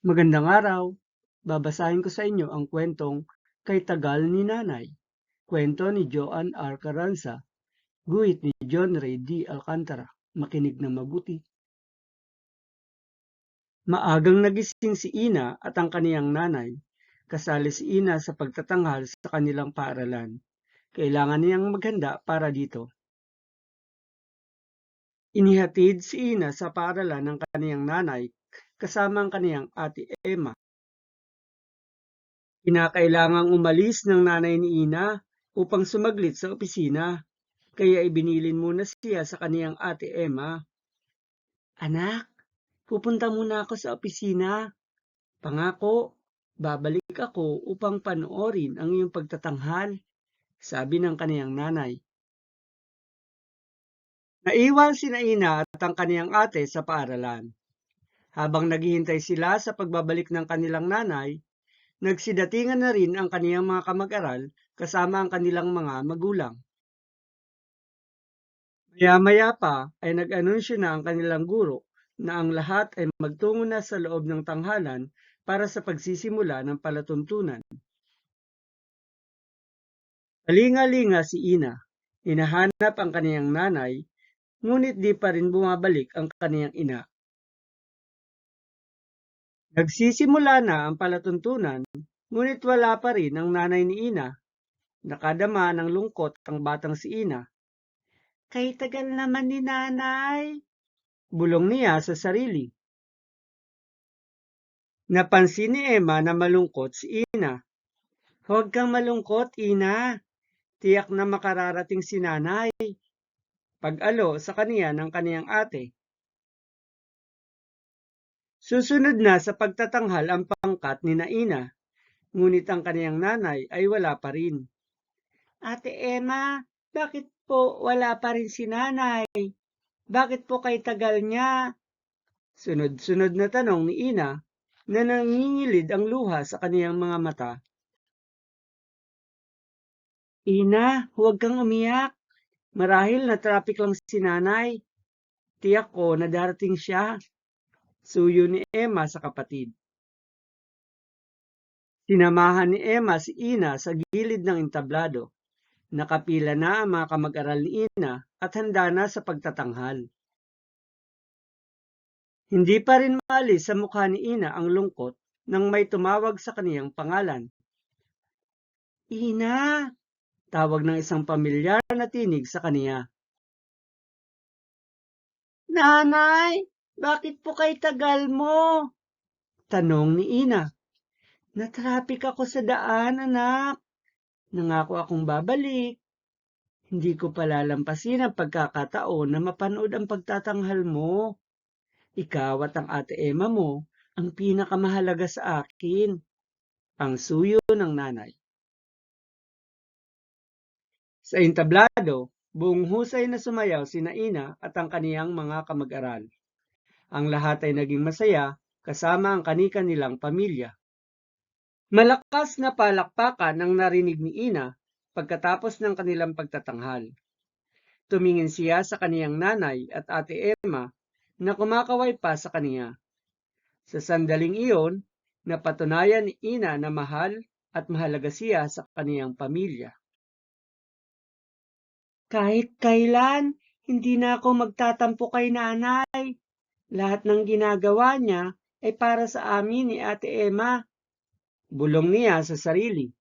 Magandang araw! Babasahin ko sa inyo ang kwentong Kay Tagal ni Nanay. Kwento ni Joan R. Carranza. Guhit ni John Ray D. Alcantara. Makinig na mabuti. Maagang nagising si Ina at ang kaniyang nanay. Kasali si Ina sa pagtatanghal sa kanilang paaralan. Kailangan niyang maghanda para dito. Inihatid si Ina sa paaralan ng kaniyang nanay kasama ang kaniyang ate Emma. Kinakailangang umalis ng nanay ni Ina upang sumaglit sa opisina, kaya ibinilin muna siya sa kaniyang ate Emma. Anak, pupunta muna ako sa opisina. Pangako, babalik ako upang panoorin ang iyong pagtatanghal, sabi ng kaniyang nanay. Naiwan si Naina at ang kaniyang ate sa paaralan. Habang naghihintay sila sa pagbabalik ng kanilang nanay, nagsidatingan na rin ang kaniyang mga kamag-aral kasama ang kanilang mga magulang. Maya-maya pa ay nag-anunsyo na ang kanilang guro na ang lahat ay magtungo na sa loob ng tanghalan para sa pagsisimula ng palatuntunan. Talinga-linga si Ina. Hinahanap ang kaniyang nanay, ngunit di pa rin bumabalik ang kaniyang ina. Nagsisimula na ang palatuntunan, ngunit wala pa rin ang nanay ni Ina. Nakadama ng lungkot ang batang si Ina. Kay tagal naman ni nanay, bulong niya sa sarili. Napansin ni Emma na malungkot si Ina. Huwag kang malungkot, Ina. Tiyak na makararating si nanay. Pag-alo sa kaniya ng kaniyang ate. Susunod na sa pagtatanghal ang pangkat ni Naina, ngunit ang kaniyang nanay ay wala pa rin. Ate Emma, bakit po wala pa rin si nanay? Bakit po kay tagal niya? Sunod-sunod na tanong ni Ina na nangingilid ang luha sa kaniyang mga mata. Ina, huwag kang umiyak. Marahil na traffic lang si nanay. Tiyak ko na darating siya. Suyo ni Emma sa kapatid. Sinamahan ni Emma si Ina sa gilid ng entablado. Nakapila na ang mga kamag-aral ni Ina at handa na sa pagtatanghal. Hindi pa rin maalis sa mukha ni Ina ang lungkot nang may tumawag sa kaniyang pangalan. Ina! Tawag ng isang pamilyar na tinig sa kaniya. Nanay, bakit po kay tagal mo? Tanong ni Ina. Natrapik ako sa daan, anak. Nangako akong babalik. Hindi ko palalampasin ang pagkakataon na mapanood ang pagtatanghal mo. Ikaw at ang ate Emma mo ang pinakamahalaga sa akin. Ang suyo ng nanay. Sa entablado, buong husay na sumayaw si Naina at ang kaniyang mga kamag-aral. Ang lahat ay naging masaya kasama ang kanika nilang pamilya. Malakas na palakpakan ang narinig ni Ina pagkatapos ng kanilang pagtatanghal. Tumingin siya sa kaniyang nanay at ate Emma na kumakaway pa sa kaniya. Sa sandaling iyon, napatunayan ni Ina na mahal at mahalaga siya sa kaniyang pamilya. Kahit kailan, hindi na ako magtatampo kay nanay. Lahat ng ginagawa niya ay para sa amin ni Ate Emma. Bulong niya sa sarili.